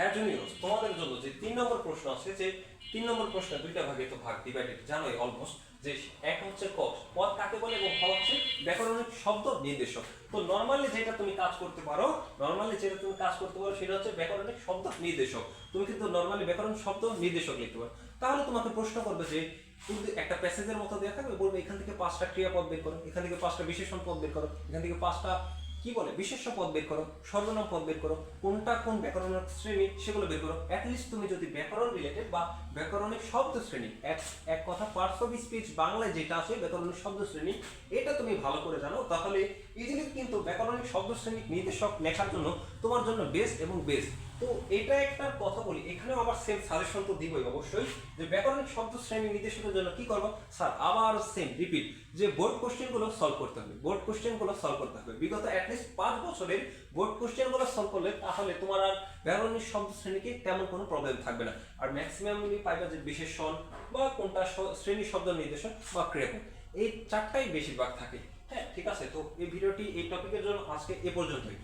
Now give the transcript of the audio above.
হ্যাঁ জুনিয়র্স তোমাদের জন্য যে তিন নম্বর প্রশ্ন আছে, যে তিন নম্বর প্রশ্ন দুইটা ভাগে তো ভাগ ডিভাইডেড জানোই অলমোস্ট যে এক হচ্ছে কস পদ কাকে বলে এবং খ হচ্ছে ব্যাকরণিক শব্দ নির্দেশক। তো নর্মালি যেটা তুমি কাজ করতে পারো নর্মালি যেটা তুমি কাজ করতে পারো, সেটা হচ্ছে ব্যাকরণিক শব্দ নির্দেশক। তুমি কিন্তু নর্মালি ব্যাকরণ শব্দ নির্দেশক লিখতে পারো। তাহলে তোমাকে প্রশ্ন করবে যে কিন্তু একটা প্যাসেজের মতো দেওয়া থাকবে বলবে এখান থেকে পাঁচটা ক্রিয়াপদ বের করো, এখান থেকে পাঁচটা বিশেষণ পদ বের করো, এখান থেকে পাঁচটা কি বলে? বিশেষ্য পদ বের করো, সর্বনাম পদ বের করো, কোনটা কোন ব্যাকরণের শ্রেণি সেগুলো বের করো। অ্যাটলিস্ট তুমি যদি ব্যাকরণ রিলেটেড বা ব্যাকরণের শব্দ শ্রেণি, এক এক কথা পার্টস অফ স্পিচ বাংলায় যেটা আছে ব্যাকরণের শব্দ শ্রেণি, এটা তুমি ভালো করে জানো। তাহলে ইজিলি কিন্তু ব্যাকরণিক শব্দ শ্রেণি নির্দেশক লেখার জন্য তোমার জন্য বেস্ট এবং বেস্ট তো এটা একটা কথা বলি এখানেও আবার সেম সাজেশন তো দিবই অবশ্যই যে ব্যাকরণিক শব্দ শ্রেণি নির্দেশকের জন্য কি করব? স্যার আবার সেম রিপিট যে বোর্ড কোশ্চেনগুলো সলভ করতে হবে। বোর্ড কোশ্চেনগুলো সলভ করতে হবে। বিগত অ্যাটলিস্ট পাঁচ বছরের বোর্ড কোশ্চেনগুলো সলভ করলে তাহলে তোমার আর ব্যাকরণিক শব্দ শ্রেণীকে তেমন কোনো প্রবলেম থাকবে না। আর ম্যাক্সিমাম পাইবা যে বিশেষণ বা কোনটা শ্রেণি শব্দ নির্দেশক বা ক্রিয়াপদ এই চারটাই বেশিরভাগ থাকে। হ্যাঁ ঠিক আছে? তো এই ভিডিওটি, এই টপিকের জন্য আজকে এ পর্যন্তই।